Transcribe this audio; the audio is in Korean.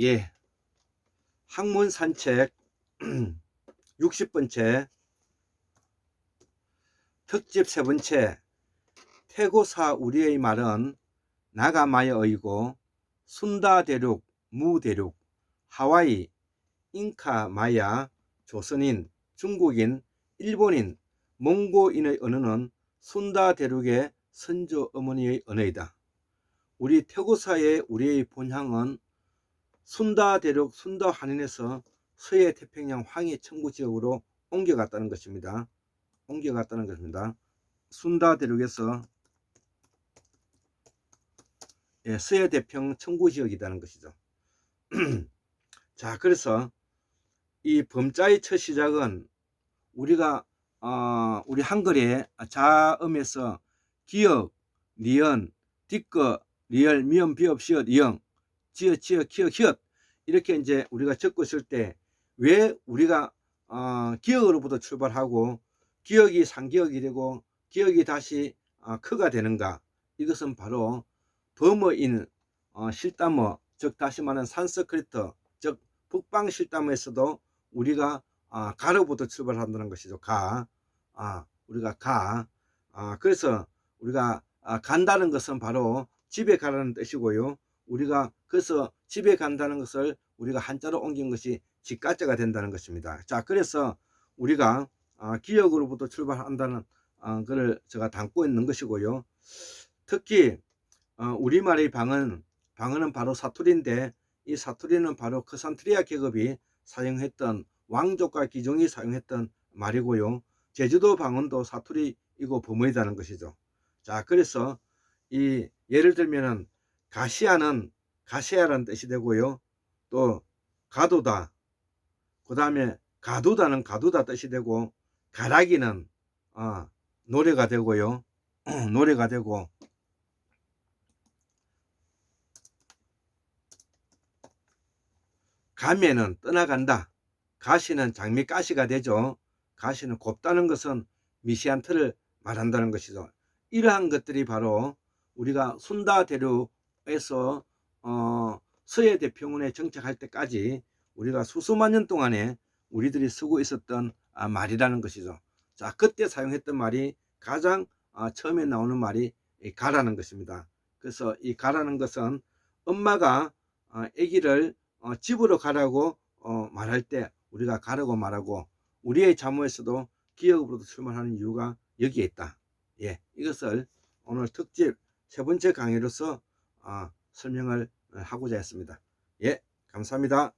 예. 학문 산책 60번째 특집 세 번째 태고사 우리의 말은 나가마의 어이고 순다 대륙, 무 대륙, 하와이, 잉카 마야, 조선인, 중국인, 일본인, 몽고인의 언어는 순다 대륙의 선조 어머니의 언어이다. 우리 태고사의 우리의 본향은 순다 대륙 순다 한인에서 서해 태평양 황해 청구 지역으로 옮겨갔다는 것입니다. 옮겨갔다는 것입니다. 순다 대륙에서 예, 서해 태평 청구 지역이라는 것이죠. 자, 그래서 이 범자의 첫 시작은 우리가 어, 우리 한글의 자음에서 기역, 리언, 뒷거, 리얼, 미음, 비읍, 시옷, 이응, 지어, 지어, 키어, 히읗 이렇게 이제 우리가 적고 있을 때 왜 우리가 어, 기억으로부터 출발하고 기억이 상기억이 되고 기억이 다시 어, 크가 되는가? 이것은 바로 범어인 어, 실담어 즉 다시 말하는 산스크리트 즉 북방 실담어에서도 우리가 아, 가로부터 출발한다는 것이죠. 가. 아, 우리가 가. 아, 그래서 우리가 아, 간다는 것은 바로 집에 가라는 뜻이고요 우리가 그래서 집에 간다는 것을 우리가 한자로 옮긴 것이 집가자가 된다는 것입니다. 자, 그래서 우리가 아, 기억으로부터 출발한다는 아, 것을 제가 담고 있는 것이고요. 특히 어, 우리말의 방언, 방언은 바로 사투리인데 이 사투리는 바로 크산트리아 계급이 사용했던 왕족과 기종이 사용했던 말이고요. 제주도 방언도 사투리이고 범어이다는 것이죠. 자, 그래서 이 예를 들면은 가시아는 가시아라는 뜻이 되고요. 또 가도다. 그 다음에 가두다는 가두다 뜻이 되고 가라기는 어, 노래가 되고요. 노래가 되고 가면은 떠나간다. 가시는 장미 가시가 되죠. 가시는 곱다는 것은 미시한 틀을 말한다는 것이죠. 이러한 것들이 바로 우리가 순다 대륙 에서 어, 서해 대평원에 정착할 때까지 우리가 수수만 년 동안에 우리들이 쓰고 있었던 아, 말이라는 것이죠. 자, 그때 사용했던 말이 가장 아, 처음에 나오는 말이 이 가라는 것입니다. 그래서 이 가라는 것은 엄마가 어, 아기를 어, 집으로 가라고 어, 말할 때 우리가 가라고 말하고 우리의 자모에서도 기억으로도 출발하는 이유가 여기에 있다. 예, 이것을 오늘 특집 세 번째 강의로서 어, 설명을 하고자 했습니다. 예, 감사합니다.